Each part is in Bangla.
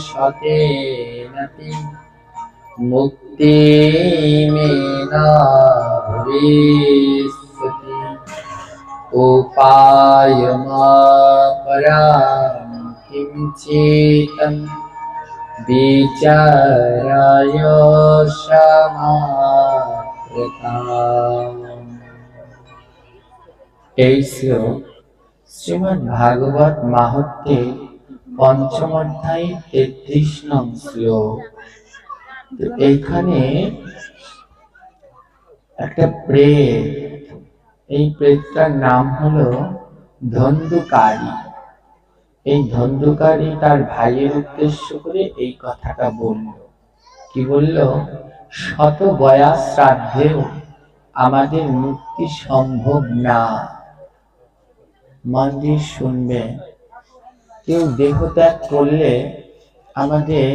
সতেনপি মুক্তি মেনা ভবিষ্যতি উপায়মাপরাম কিঞ্চিতম বিচারায় সমাপ্রতাম এই শ্লোক শ্রীমদ্ ভাগবত মাহাত্মে পঞ্চম অধ্যায়, তেত্রিশ নং শ্লোক তো এইখানে একটা প্রেত, এই প্রেতটার নাম হলো ধন্দুকারী। এই ধন্দুকারী তার ভাইয়ের উদ্দেশ্য করে এই কথাটা বলল। কি বলল? শত গয়া শ্রাদ্ধেও আমাদের মুক্তি সম্ভব না। মন দিয়ে কেউ দেহ ত্যাগ করলে আমাদের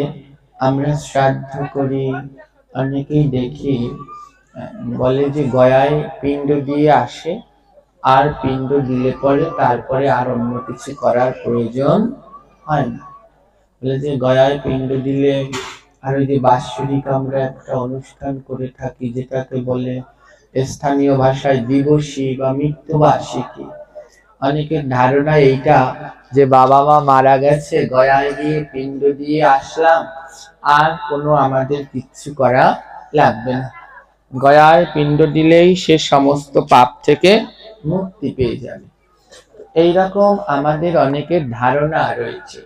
আমরা শ্রাদ্ধ করি। অনেকেই দেখি বলে যে গয়ায় পিণ্ড দিয়ে আসে, আর পিণ্ড দিলে পরে তারপরে আর অন্য কিছু করার প্রয়োজন হয় না। বলে যে গয়ায় পিণ্ড দিলে আর ওই যে বাৎসরিক আমরা একটা অনুষ্ঠান করে থাকি, যেটাকে বলে স্থানীয় ভাষায় দিবসী বা মৃত্যুবার্ষিকী। অনেকের ধারণা এইটা যে বাবা মা মারা গেছে গয়ায় গিয়ে পিণ্ড দিয়ে আসলাম, আর কোনো আমাদের কিচ্ছু করা লাগবে না। গয়ায় পিণ্ড দিলেই সে সমস্ত পাপ থেকে মুক্তি পেয়ে যাবে। এইরকম আমাদের অনেকের ধারণা রয়েছে।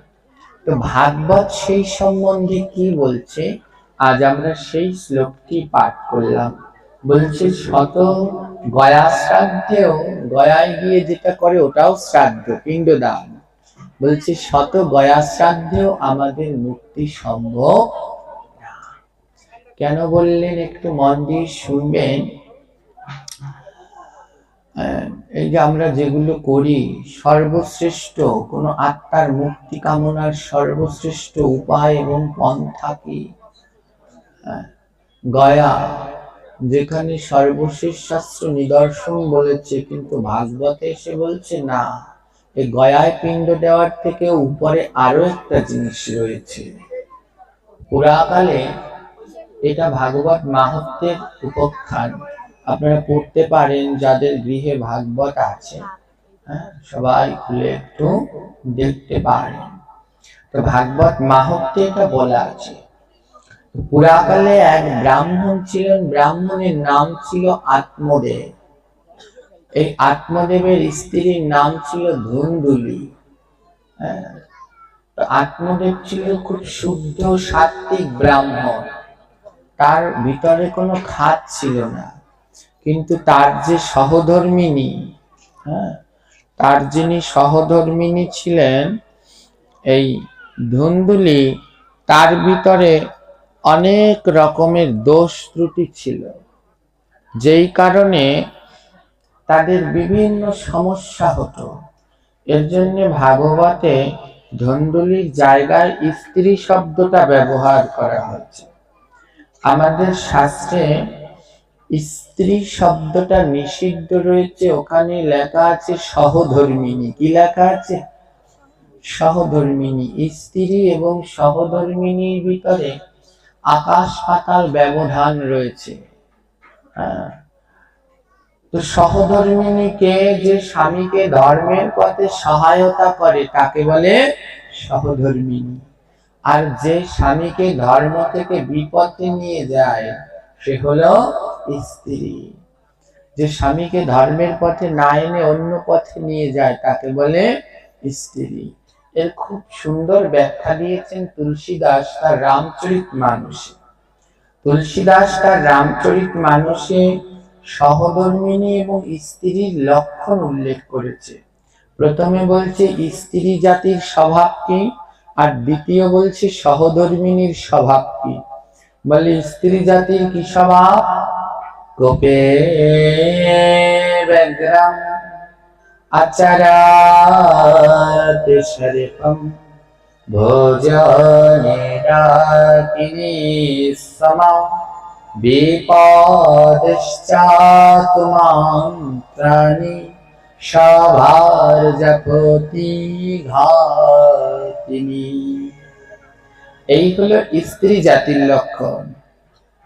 তো ভাগবত সেই সম্বন্ধে কি বলছে? আজ আমরা সেই শ্লোকটি পাঠ করলাম। বলছে, শত গয়া শ্রাদ্ধেও গয়ায় গিয়ে যেটা করে, ওটাও শ্রাদ্ধ, পিণ্ডদান। বলছে, শত গয়া শ্রাদ্ধেও আমাদের মুক্তি সম্ভব কেন বললেন একটু মন দিয়ে শুনবেন? এই যে আমরা যেগুলো করি, সর্বশ্রেষ্ঠ, কোনো আত্মার মুক্তি কামনার সর্বশ্রেষ্ঠ উপায় এবং পন্থা কি? গয়া যেখানে সর্বশেষ শাস্ত্র নিদর্শন বলেছে, কিন্তু ভাগবতে এসে বলছে, না এই গয়ায় পিণ্ড দেওয়ার থেকে উপরে আরও একটা জিনিস রয়েছে। পুরাকালে এটা ভাগবত মাহাত্মের উপাখ্যান। আপনারা পড়তে পারেন যাদের গৃহে ভাগবত আছে। হ্যাঁ সবাই খুলে একটু দেখতে পারেন। তো ভাগবত মাহাত্মে এটা বলা আছে। পুরাকালে এক ব্রাহ্মণ ছিলেন। ব্রাহ্মণের নাম ছিল আত্মদেব। এই আত্মদেবের স্ত্রীর নাম ছিল ধুন্দুলি। হ্যাঁ, আত্মদেব ছিল খুব শুদ্ধ সাত্বিক ব্রাহ্মণ। তার ভিতরে কোনো খাত ছিল না। কিন্তু তার যে সহধর্মিনী হ্যাঁ তার যিনি সহধর্মিনী ছিলেন এই ধুন্দুলি তার ভিতরে অনেক রকমের দোষ ত্রুটি ছিল। যেই কারণে তাদের বিভিন্ন সমস্যা হতো। এর জন্য ভাগবতে ধন্দুলির জায়গায় স্ত্রী শব্দটা ব্যবহার করা হয়েছে। আমাদের শাস্ত্রে স্ত্রী শব্দটা নিষিদ্ধ রয়েছে, ওখানে লেখা আছে সহধর্মিনী কি লেখা আছে? সহধর্মিনী স্ত্রী এবং সহধর্মিনীর ভিতরে আকাশ পাতাল ব্যবধান রয়েছে। হ্যাঁ। তো সহধর্মিনীকে যে স্বামীকে ধর্মের পথে সহায়তা করে, তাকে বলে সহধর্মিনী। আর যে স্বামীকে ধর্ম থেকে বিপথে নিয়ে যায়, সে হলো স্ত্রী। যে স্বামীকে ধর্মের পথে না এনে অন্য পথে নিয়ে যায়, তাকে বলে স্ত্রী। এর খুব সুন্দর ব্যাখ্যা দিয়েছেন তুলসীদাস তার রামচরিত মানুষে। তুলসীদাস তার রামচরিত মানুষে সহধর্মিনী এবং স্ত্রীর লক্ষণ উল্লেখ করেছে। প্রথমে বলছে, স্ত্রী জাতির স্বভাব কি? আর দ্বিতীয় বলছে, সহধর্মিনীর স্বভাব কি? বলে, স্ত্রী জাতির কি স্বভাব? গোপে ব্যগ্রাম শরীফম, ভোজনে রাকিনি সমা বিপদশ্চাতুমান্ত্রাণি সভার জপতি ঘাতিনি। এই হলো স্ত্রী জাতির লক্ষণ।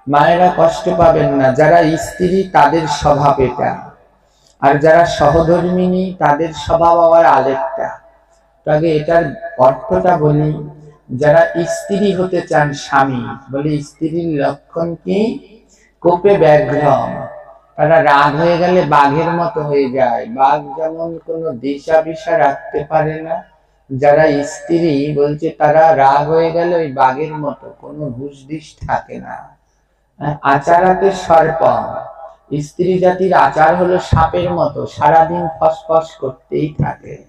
মায়েরা কষ্ট পাবেন না, যারা স্ত্রী তাদের স্বভাব এটা। আর যারা সহধর্মিনী তাদের স্বভাব আবার আরেকটা। তবে এটার অর্থটা বলি, যারা স্ত্রী হতে চান স্বামী, বলে স্ত্রীর লক্ষণ কি? কোপে ব্যাঘ্রম। তারা রাগ হয়ে গেলে বাঘের মতো হয়ে যায়। বাঘ যেমন কোনো দিশা বিশা রাখতে পারে না, যারা স্ত্রী, বলছে তারা রাগ হয়ে গেলে ওই বাঘের মতো, কোনো হুশ দিশ থাকে না। আচারাতে সর্পম। স্ত্রী জাতির আচার হলো সাপের মতো, সারাদিন ফসফস করতেই থাকে।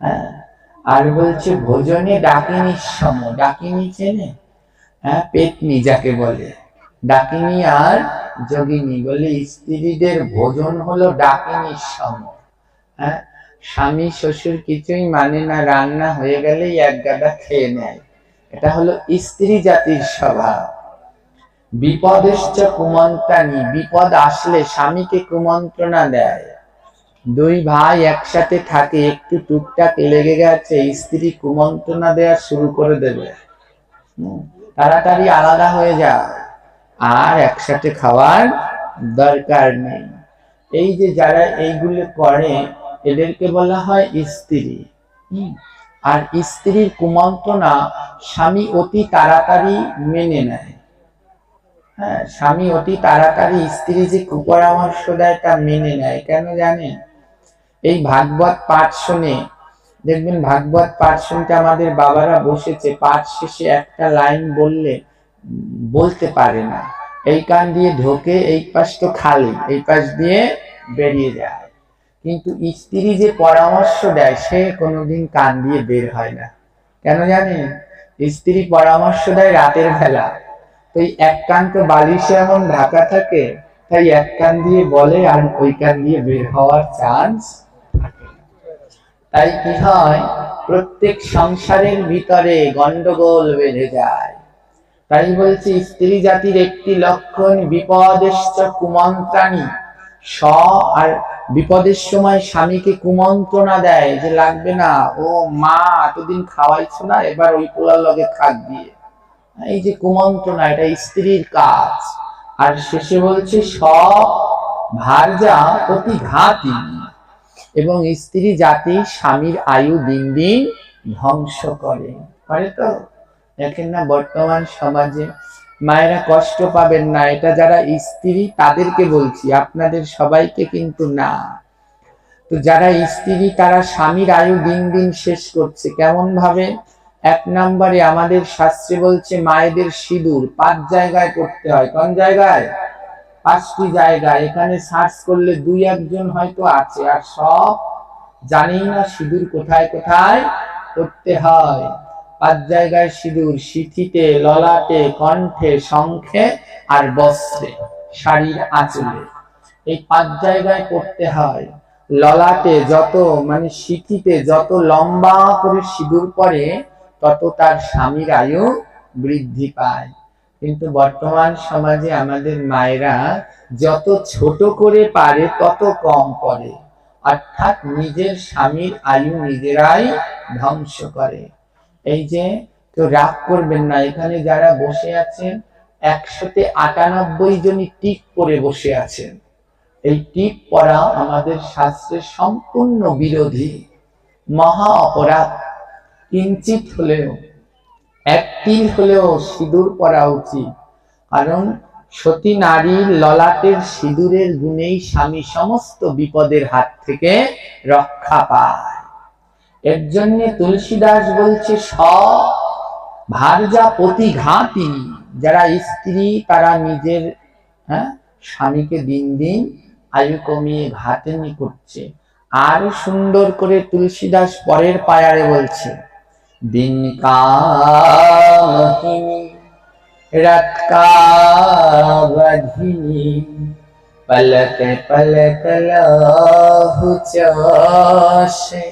হ্যাঁ? আর বলছে, ভোজনে ডাকিনি সম, ডাকিনি চেনে? হ্যাঁ? পেতনি যাকে বলে। ডাকিনি আর যোগিনী বলে, স্ত্রীদের ভোজন হলো ডাকিনির সম। হ্যাঁ? স্বামী শ্বশুর কিছুই মানে না, রান্না হয়ে গেলেই এক গাদা খেয়ে নেয়। এটা হলো স্ত্রী জাতির স্বভাব। বিপদেশ্চ কুমন্ত্রাণী, বিপদ আসলে স্বামীকে কুমন্ত্রণা দেয়। দুই ভাই একসাথে থাকে, একটু টুকটাক লেগে গেছে, স্ত্রী কুমন্ত্রণা দেওয়া শুরু করে দেবে। তাড়াতাড়ি আলাদা হয়ে যায় আর একসাথে খাওয়ার দরকার নেই। এই যে যারা এইগুলো করে, এদেরকে বলা হয় স্ত্রী। আর স্ত্রীর কুমন্ত্রণা স্বামী অতি তাড়াতাড়ি মেনে নেয়। হ্যাঁ স্বামী অতি তাড়াতাড়ি স্ত্রী যে কুপরামর্শ দেয় তা মেনে নেয়, কেন জানেন এই ভাগবত পাঠ শুনে, দেখবেন ভাগবত পাঠ শুনতে আমাদের বাবারা বসেছে, পাঠ শেষে একটা লাইন বললে বলতে পারে না। এই কান দিয়ে ঢোকে, এই পাশ তো খালি, এই পাশ দিয়ে বেরিয়ে যায়। কিন্তু স্ত্রী যে পরামর্শ দেয়, সে কোনোদিন কান দিয়ে বের হয় না। কেন জানেন স্ত্রী পরামর্শ দেয় রাতের বেলা। তো এক কান তো বালিশে এমন ঢাকা থাকে, তাই এক কান দিয়ে বলে আর ওই কান দিয়ে বের হওয়ার চান্স তাই কি হয়, প্রত্যেক সংসারের ভিতরে গন্ডগোল বেঁধে যায়। তাই বলছি, স্ত্রী জাতির একটি লক্ষণ, বিপদেশ্চ কুমন্ত্রাণী। স আর বিপদের সময় স্বামীকে কুমন্ত্রণা দেয় যে, লাগবে না, ও মা, এতদিন খাওয়াইছো না, এবার ওই পোলার লগে খাক দিয়ে। এই যে কুমন্ত্রণা, এটা স্ত্রীর কাজ। আর শেষে বলছে স ভার্যা অতি ঘাতি এবং স্ত্রী জাতি, স্বামীর আয়ু দিন দিন ধ্বংস করে। তো? দেখেন না, বর্তমান সমাজে মায়েরা কষ্ট পাবেন না। এটা যারা স্ত্রী, তাদেরকে বলছি, আপনাদের সবাইকে কিন্তু না। তো যারা স্ত্রী, তারা স্বামীর আয়ু দিন দিন শেষ করছে। কেমন ভাবে এক নম্বরে আমাদের শাস্ত্রে বলছে, মায়েদের সিঁদুর পাঁচ জায়গায় করতে হয়। কোন জায়গায়? পাঁচটি জায়গায়। এখানে সার্চ করলে দুই একজন হয়তো আছে, আর সব জানি না সিঁদুর কোথায় কোথায় করতে হয়। পাঁচ জায়গায় সিঁদুর, সিথিতে, ললাটে, কণ্ঠে, শঙ্খে আর বস্ত্রে, শাড়ির আঁচলে। এই পাঁচ জায়গায় করতে হয়। ললাটে যত মানে সিথিতে যত লম্বা করে সিঁদুর পরে তত তার স্বামীর আয়ু বৃদ্ধি পায়। কিন্তু বর্তমান সমাজে আমাদের মায়েরা যত ছোট করে পারে, তত কম করে। অর্থাৎ নিজের স্বামীর আয়ু নিজেরাই ধ্বংস করে। এই যে তো রাগ করবেন না, এখানে যারা বসে আছেন, একশোতে আটানব্বই জনই টিক পরে বসে আছেন। এই টিক পরা আমাদের শাস্ত্রের সম্পূর্ণ বিরোধী। মহা অপরাধ। কিঞ্চিত হলেও একটি হলেও সিঁদুর পরা উচিত। কারণ সতী নারীর ললাটের সিঁদুরের গুণেই স্বামী সমস্ত বিপদের হাত থেকে রক্ষা পায়। এর জন্য তুলসীদাস বলছে স ভার্যা প্রতিঘাতী যারা স্ত্রী তারা নিজের হ্যাঁ স্বামীকে দিন দিন আয়ু কমিয়ে ঘাতেনি করছে। আরও সুন্দর করে তুলসীদাস পরের পায়ারে বলছে दिन का मोहिनी रात का बधिनी पलक पलक लहु चौसे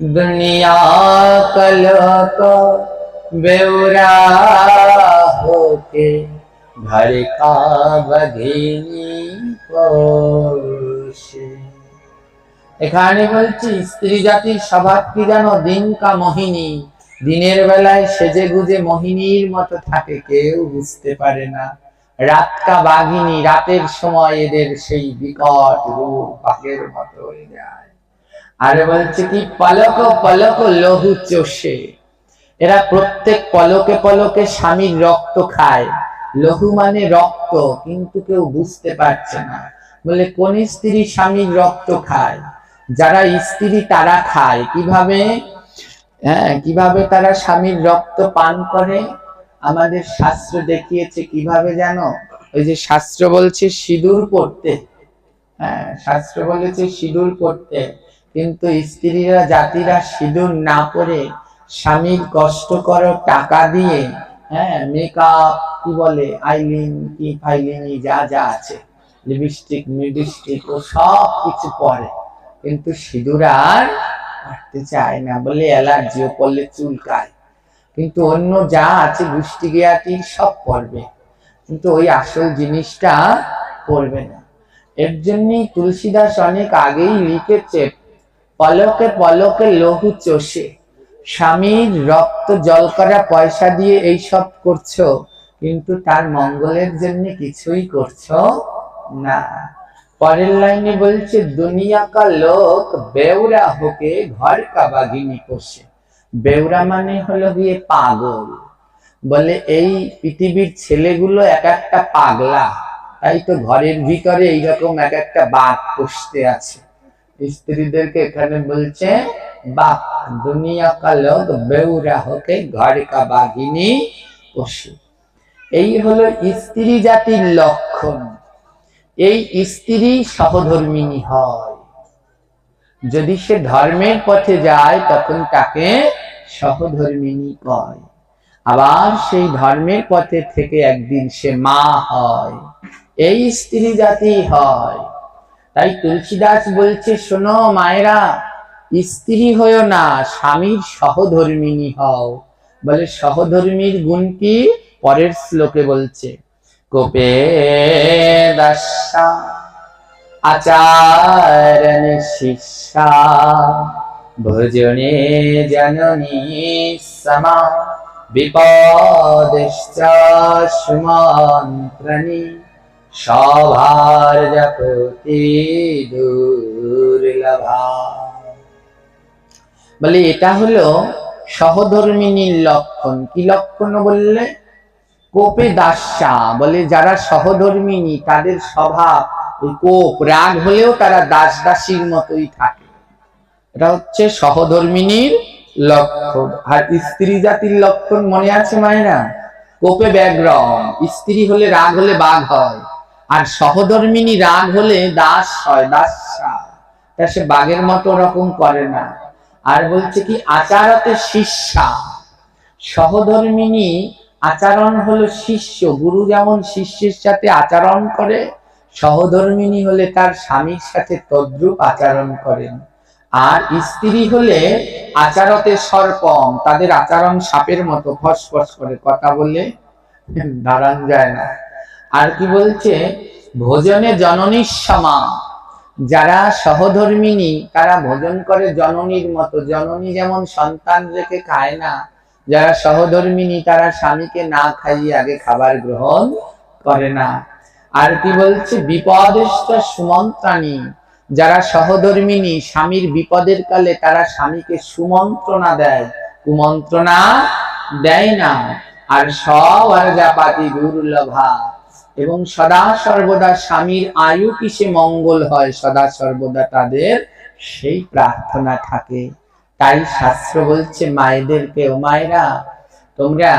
दुनिया कलक बेवरा होके घर का बधिनी पोषे এখানে বলছি, স্ত্রী জাতির স্বভাব কি জানো? দিন কা মোহিনী। দিনের বেলায় সেজে গুজে মোহিনীর মতো থাকে, কেউ বুঝতে পারে না। রাতকা বাঘিনী, রাতের সময় এদের সেই বিকট রূপ বাঘের মতো হয়ে যায়। আর বলছে কি, পলক পলক লহু চষে। এরা প্রত্যেক পলকে পলকে স্বামীর রক্ত খায়। লহু মানে রক্ত, কিন্তু কেউ বুঝতে পারছে না। বলে, কোন স্ত্রী স্বামীর রক্ত খায়? যারা স্ত্রী, তারা খায়। কীভাবে? হ্যাঁ কীভাবে তারা স্বামীর রক্ত পান করে? আমাদের শাস্ত্র দেখিয়েছে কীভাবে জানো? ওই যে শাস্ত্র বলছে, সিঁদুর পড়তে। হ্যাঁ শাস্ত্র বলেছে সিঁদুর পড়তে। কিন্তু স্ত্রীরা, জাতিরা সিঁদুর না পরে স্বামীর কষ্ট করো টাকা দিয়ে। হ্যাঁ মেকআপ কি বলে? আইলিন কি ফাইলিনি যা যা আছে। লিপস্টিক মিডিস্টিক ও সব কিছু পরে। কিন্তু সিঁদুর আর পারতে চায় না বলে অ্যালার্জিও পড়লে চুলকায়। কিন্তু অন্য যা আছে গুষ্টি গিয়াটি সব পড়বে কিন্তু ওই আসল জিনিসটা পড়বে না। এর জন্যই তুলসীদাস অনেক আগেই লিখেছে, পলকে পলকে লহু চষে। স্বামীর রক্ত, জল করা পয়সা দিয়ে এই সব করছ, কিন্তু তার মঙ্গলের জন্য কিছুই করছ না। পরের লাইনে বলছে, দুনিয়া কা লোক বেউরা হোকে ঘর কা বাগিনী পোষে। বেউরা মানে হলো গিয়ে পাগল। বলে এই পৃথিবীর ছেলেগুলো এক একটা পাগলা। তাই তো ঘরের ভিতরে এইরকম এক একটা বাঘ পুষতে আছে। স্ত্রীদেরকে এখানে বলছে বাঘ দুনিয়া কা লোক বেউরা হোকে ঘর কা বাঘিনী পোষে। এই হলো স্ত্রী জাতির লক্ষণ। এই স্ত্রী সহধর্মিনী হয়। যদি সে ধর্মের পথে যায়, তখন তাকে সহধর্মিনী কয়। আবার সেই ধর্মের পথে থেকে একদিন সে মা হয়। এই স্ত্রী জাতি হয়। তাই তুলসীদাস বলছে, শোনো মায়েরা, স্ত্রী হয়েও না, স্বামীর সহধর্মিনী হও। বলে সহধর্মীর গুণ কি? পরের শ্লোকে বলছে কোপে দশা আচারণ ভোজনে জননী সমা, বিপদশ্চ সুমন্ত্রণী, সভার জপতি দুর্লভা। বলে এটা হলো সহধর্মিনীর লক্ষণ। কি লক্ষণ বললে? কোপে দাস্যা বলে যারা সহধর্মিনী তাদের স্বভাব কোপ রাগ হলেও তারা দাস দাসীর মতোই থাকে। এটা হচ্ছে সহধর্মিনীর লক্ষণ। আর স্ত্রী জাতির লক্ষণ মনে আছে মায়েরা? কোপে ব্যাগ্রম স্ত্রী হলে রাগ হলে বাঘ হয়। আর সহধর্মিনী রাগ হলে দাস হয় দাসা তা সে বাঘের মতো রকম করে না। আর বলছে কি, আচারতে শিষ্যা। সহধর্মিনী আচরণ হলো শিষ্য। গুরু যেমন শিষ্যের সাথে আচরণ করে, সহধর্মিনী হলে তার স্বামীর সাথে তদ্রুপ আচরণ করেন। আর স্ত্রী হলে আচারতে সর্পম, তাদের আচরণ সাপের মতো ফসফস করে। কথা বলে দাঁড়ান যায় না। আর কি বলছে? ভোজনে জননীর সমা যারা সহধর্মিনী, তারা ভোজন করে জননীর মতো। জননী যেমন সন্তান রেখে খায় না যারা সহধর্মিনী তারা স্বামীকে না খাইয়ে আগে খাবার গ্রহণ করে না। আর কি বলছে? বিপদেষ্ট সুমন্ত্রাণী। যারা সহধর্মিনী স্বামীর বিপদের কালে তারা স্বামীকে সুমন্ত্রণা দেয়। কুমন্ত্রণা দেয় না। আর সব জাপাতি দুর্লভা। এবং সদা সর্বদা স্বামীর আয়ু কিসে মঙ্গল হয়, সদা সর্বদা তাদের সেই প্রার্থনা থাকে। তাই শাস্ত্র বলছে, মায়েদেরকে, ও মায়েরা, তোমরা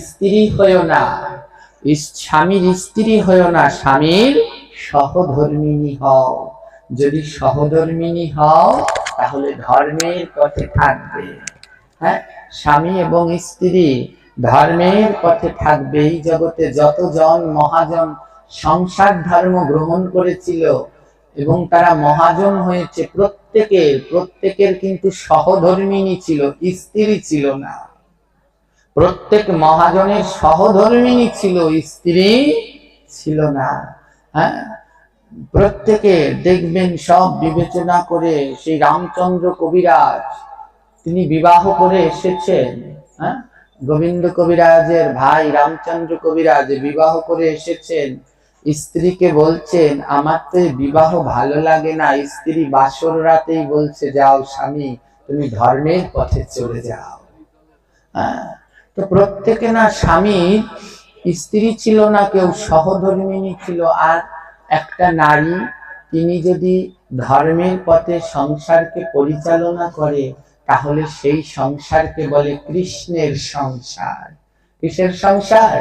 স্ত্রী হয়েও না স্বামীর স্ত্রী হয়েও না, স্বামীর সহধর্মিনী হও। যদি সহধর্মিনী হও, তাহলে ধর্মের পথে থাকবে। হ্যাঁ? স্বামী এবং স্ত্রী ধর্মের পথে থাকবে। এই জগতে যতজন মহাজন সংসার ধর্ম গ্রহণ করেছিল এবং তারা মহাজন হয়েছে। প্রত্যেকের প্রত্যেকের কিন্তু সহধর্মিনী ছিল, স্ত্রী ছিল না। প্রত্যেক মহাজনের সহধর্মিনী ছিল, স্ত্রী ছিল না। হ্যাঁ? প্রত্যেকে দেখবেন, সব বিবেচনা করে সেই রামচন্দ্র কবিরাজ, তিনি বিবাহ করে এসেছেন। হ্যাঁ? গোবিন্দ কবিরাজের ভাই রামচন্দ্র কবিরাজ বিবাহ করে এসেছেন। স্ত্রীকে বলছেন আমার তো বিবাহ ভালো লাগে না। স্ত্রী বাসর রাতেই বলছে যাও স্বামী তুমি ধর্মের পথে চলে যাও। হ্যাঁ, তো প্রত্যেকে না স্বামী স্ত্রী ছিল না কেউ সহধর্মিনী ছিল। আর একটা নারী তিনি যদি ধর্মের পথে সংসারকে পরিচালনা করে তাহলে সেই সংসারকে বলে কৃষ্ণের সংসার। কিসের সংসার?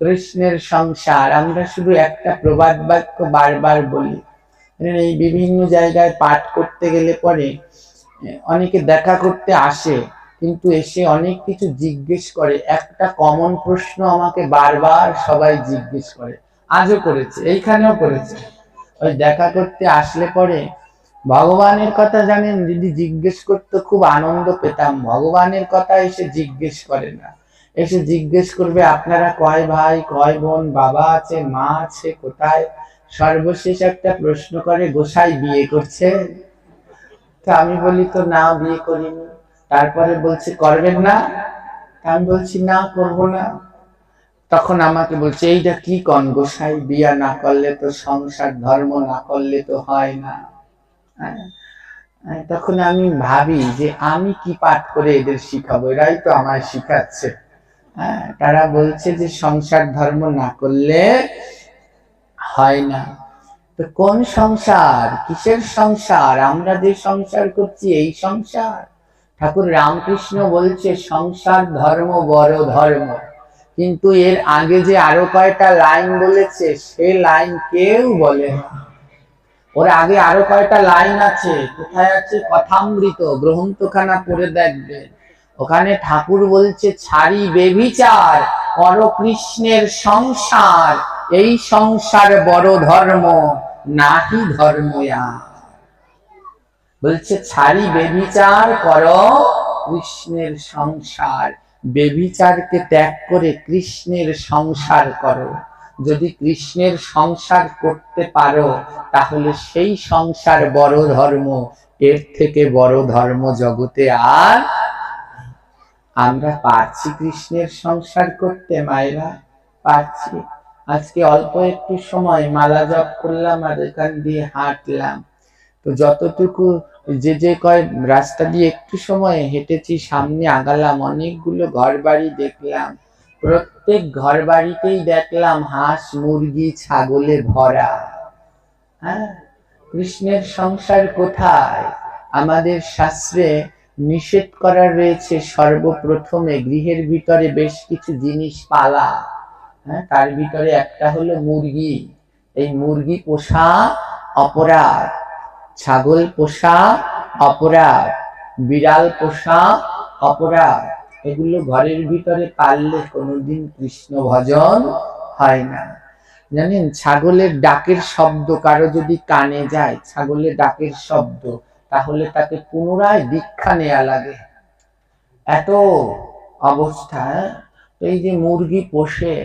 কৃষ্ণের সংসার, আমরা শুধু একটা প্রবাদ বাক্য বারবার বলি। মানে এই বিভিন্ন জায়গায় পাঠ করতে গেলে পরে, অনেকে দেখা করতে আসে, কিন্তু এসে অনেক কিছু জিজ্ঞেস করে। একটা কমন প্রশ্ন আমাকে বারবার সবাই জিজ্ঞেস করে, আজও করেছে? এইখানেও করেছে? ওই দেখা করতে আসলে পরে, ভগবানের কথা জানেন? যদি জিজ্ঞেস করতে খুব আনন্দ পেতাম। ভগবানের কথা এসে জিজ্ঞেস করে না। এসে জিজ্ঞেস করবে আপনারা কয় ভাই কয় বোন বাবা আছে মা আছে কোথায়? সর্বশেষ একটা প্রশ্ন করে গোসাই বিয়ে করছে? তো আমি বলি তো না বিয়ে করিনি। তারপরে বলছে করবেন না? আমি বলছি না করব না। তখন আমাকে বলছে এইটা কি কন গোসাই? বিয়া না করলে তো সংসার ধর্ম না করলে তো হয় না। হ্যাঁ? হ্যাঁ, তখন আমি ভাবি যে আমি কি পাঠ করে এদের শিখাবো? এরাই তো আমায় শিখাচ্ছে। তারা বলছে যে সংসার ধর্ম না করলে হয় না। তো কোন সংসার? কিসের সংসার? আমরা যে সংসার করছি, এই সংসার। ঠাকুর রামকৃষ্ণ বলছে, সংসার ধর্ম বড় ধর্ম। কিন্তু এর আগে যে আরও কয়টা লাইন বলেছে, সে লাইন কেউ বলে না। ওর আগে আরও কয়টা লাইন আছে? কোথায় আছে? কথামৃত, গ্রন্থখানা পড়ে দেখবেন ওখানে ঠাকুর বলছে, ছাড়ি বেবিচার, কর কৃষ্ণের সংসার। এই সংসার বড় ধর্ম, নাহি ধর্ময়া। বলছে, ছাড়ি বেবিচার, কর কৃষ্ণের সংসার। বেবিচারকে ত্যাগ করে কৃষ্ণের সংসার করো। যদি কৃষ্ণের সংসার করতে পারো, তাহলে সেই সংসার বড় ধর্ম। এর থেকে বড় ধর্ম জগতে আর আমরা পারছি কৃষ্ণের সংসার করতে, মায়েরা, পারছি। আজকে অল্প একটু সময়, মালা জপ করলাম আর এখান দিয়ে হাঁটলাম। তো যতটুকু যে যে কয় রাস্তা দিয়ে একটু সময় হেঁটেছি, সামনে আগালাম, অনেকগুলো ঘর বাড়ি দেখলাম। প্রত্যেক ঘর বাড়িতেই দেখলাম হাঁস, মুরগি, ছাগলে ভরা। হ্যাঁ? কৃষ্ণের সংসার কোথায়? আমাদের শাস্ত্রে নিষেধ করা রয়েছে সর্বপ্রথমে গৃহের ভিতরে বেশ কিছু জিনিস পালা। হ্যাঁ তার ভিতরে একটা হলো মুরগি। এই মুরগি পোষা অপরাধ, ছাগল পোষা অপরাধ, বিড়াল পোষা অপরাধ। এগুলো ঘরের ভিতরে পাললে কোনোদিন কৃষ্ণ ভজন হয় না। জানেন, ছাগলের ডাকের শব্দ কারও যদি কানে যায়, ছাগলের ডাকের শব্দ তাহলে তাকে পুনরায় দীক্ষা নেওয়া লাগে। এত অবস্থা? এই যে মুরগি পোষে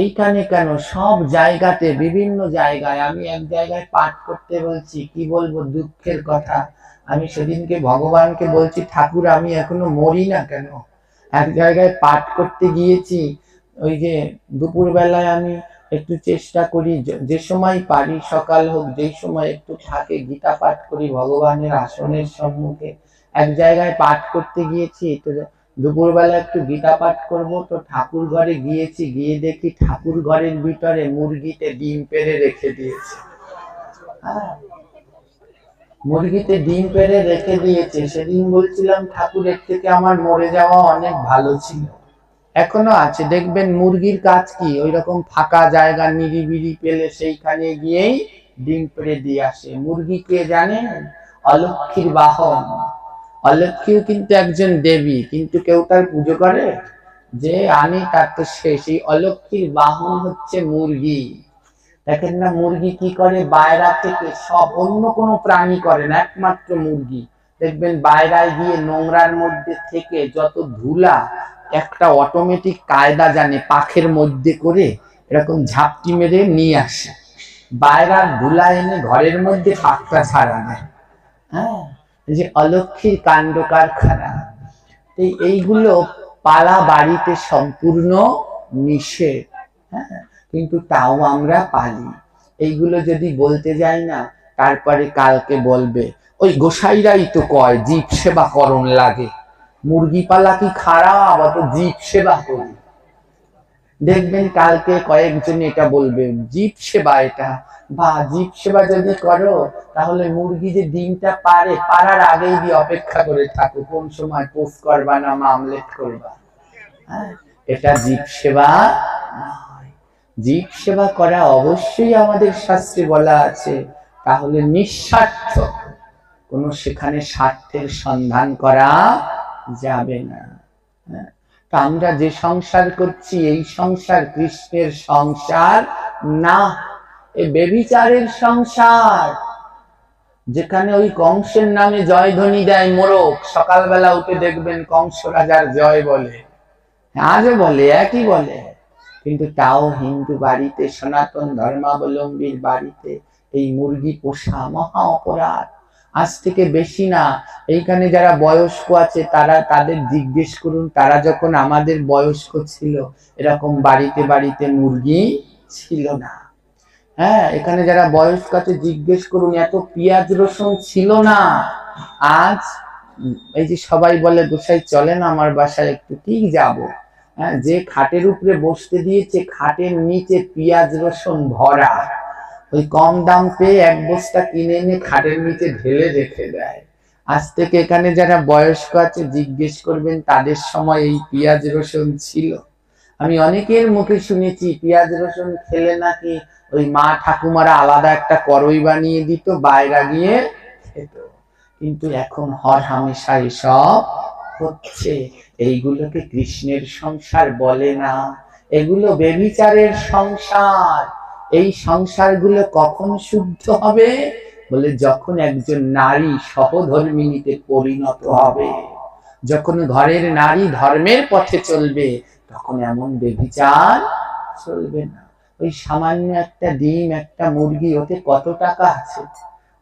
এইখানে কেন? সব জায়গাতে, বিভিন্ন জায়গায়, আমি এক জায়গায় পাঠ করতে বলছি, কি বলব দুঃখের কথা। আমি সেদিনকে ভগবানকে বলছি, ঠাকুর, আমি এখনও মরি না কেন? এক জায়গায় পাঠ করতে গিয়েছি, ওই যে দুপুর বেলায় আমি একটু চেষ্টা করি, যে- সময় পারি, সকাল হোক, যেই সময় একটু থাকে, গীতা পাঠ করি, ভগবানের আসনের সম্মুখে। এক জায়গায় পাঠ করতে গিয়েছি, তো দুপুরবেলা একটু গীতা পাঠ করব, তো ঠাকুর ঘরে গিয়েছি, গিয়ে দেখি ঠাকুর ঘরের ভিতরে মুরগিতে ডিম পেড়ে রেখে দিয়েছে। হ্যাঁ। মুরগিতে ডিম পেড়ে রেখে দিয়েছে। সেদিন বলছিলাম, ঠাকুরের থেকে আমার মরে যাওয়া অনেক ভালো ছিল। এখনও আছে। দেখবেন মুরগির কাজ কি? ওই রকম ফাঁকা জায়গা, নিরিবিলি পেলে সেইখানে গিয়েই ডিম পেড়ে দিয়ে আসে। মুরগি কে জানেন? অলক্ষীর বাহন। অলক্ষীও কিন্তু একজন দেবী, কিন্তু কেউ তার পুজো করে? যে আমি তার তো শেষ। এই অলক্ষীর বাহন হচ্ছে মুরগি। দেখেন না, মুরগি কি করে? বাইরা থেকে সব, অন্য কোনো প্রাণী করে না, একমাত্র মুরগি। দেখবেন বাইরায় গিয়ে নোংরার মধ্যে থেকে যত ধুলা একটা অটোমেটিক কায়দা জানে পাখের মধ্যে করে এরকম ঝাপটি মেরে নিয়ে আসে। বাইরার ধুলা এনে ঘরের মধ্যে পাকটা ছাড়া নেয়। হ্যাঁ? যে অলক্ষীর কাণ্ড কারখানা। এইগুলো পালা বাড়িতে সম্পূর্ণ মিশে হ্যাঁ? কিন্তু তাও আমরা পালি। এইগুলো যদি বলতে যাই না, তারপরে কালকে বলবে, ওই গোসাইরাই তো কয়, জীব সেবা করণ লাগে। মুরগি পালা কি খারাপ? অত জীব সেবা করি। দেখবেন কালকে কয়েকজন এটা বলবে জীব সেবা এটা? বা জীব সেবা যদি করো তাহলে মুরগি যে ডিমটা পারে পারার আগেই দিয়ে অপেক্ষা করে থাকো কোন সময় পোস্ট করবা না মামলেট করবা? হ্যাঁ, এটা জীব সেবা জীব সেবা করা অবশ্যই আমাদের শাস্ত্রে বলা আছে। তাহলে নিঃস্বার্থ। কোনো সেখানে স্বার্থের সন্ধান করা যাবে না। হ্যাঁ, আমরা যে সংসার করছি এই সংসার কৃষ্ণের সংসার না। এ বেবিচারের সংসার যেখানে ওই কংসের নামে জয়ধ্বনি দেয় মোরক সকালবেলা উঠে দেখবেন কংস রাজার জয় বলে। আজও বলে একই বলে। কিন্তু তাও হিন্দু বাড়িতে সনাতন ধর্মাবলম্বীর বাড়িতে এই মুরগি পোষা মহা অপরাধ। আজ থেকে বেশি না। এইখানে যারা বয়স্ক আছে, তারা তাদের জিজ্ঞেস করুন, তারা যখন আমাদের বয়স্ক ছিল, এরকম বাড়িতে বাড়িতে মুরগি ছিল না। হ্যাঁ এখানে যারা বয়স্ক আছে, জিজ্ঞেস করুন, এত পেঁয়াজ রসুন ছিল না। আজ এই যে সবাই বলে, গোসাই চলেন আমার বাসায়, একটু ঠিক যাব। হ্যাঁ যে খাটের উপরে বসতে দিয়েছে, খাটের নিচে পেঁয়াজ রসুন ভরা। ওই কম দাম পেয়ে এক বস্তা কিনে এনে খাটের নিচে ঢেলে রেখে দেয়। আজ থেকে এখানে যারা বয়স্ক আছে, জিজ্ঞেস করবেন, তাদের সময় এই পেঁয়াজ রসুন ছিল। আমি অনেকের মুখে শুনেছি, পেঁয়াজ রসুন খেলে নাকি ওই মা ঠাকুমারা আলাদা একটা করই বানিয়ে দিত, বাইরা গিয়ে খেত। কিন্তু এখন হর হামেশা এসব হচ্ছে। এইগুলোকে কৃষ্ণের সংসার বলে না। এগুলো বেবিচারের সংসার। এই সংসারগুলো কখন শুদ্ধ হবে? বলে যখন একজন নারী সহধর্মিনীতে পরিণত হবে, যখন ঘরের নারী ধর্মের পথে চলবে, তখন এমন বেবিচার চলবে না। ওই সামান্য একটা ডিম, একটা মুরগি, ওতে কত টাকা আছে?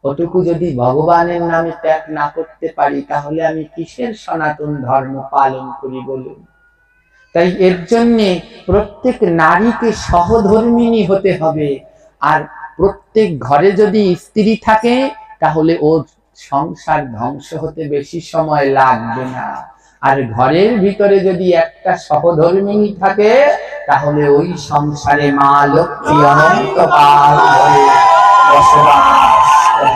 ওটুকু যদি ভগবানের নামে ত্যাগ না করতে পারি, তাহলে আমি কিসের সনাতন ধর্ম পালন করি বলুন? তাই এর জন্যে প্রত্যেক নারীকে সহধর্মিনী হতে হবে আর প্রত্যেক ঘরে যদি স্ত্রী থাকে, তাহলে ও সংসার ধ্বংস হতে বেশি সময় লাগবে না আর ঘরের ভিতরে যদি একটা সহধর্মিনী থাকে, তাহলে ওই সংসারে মা লক্ষ্মী অনন্ত বসবাস।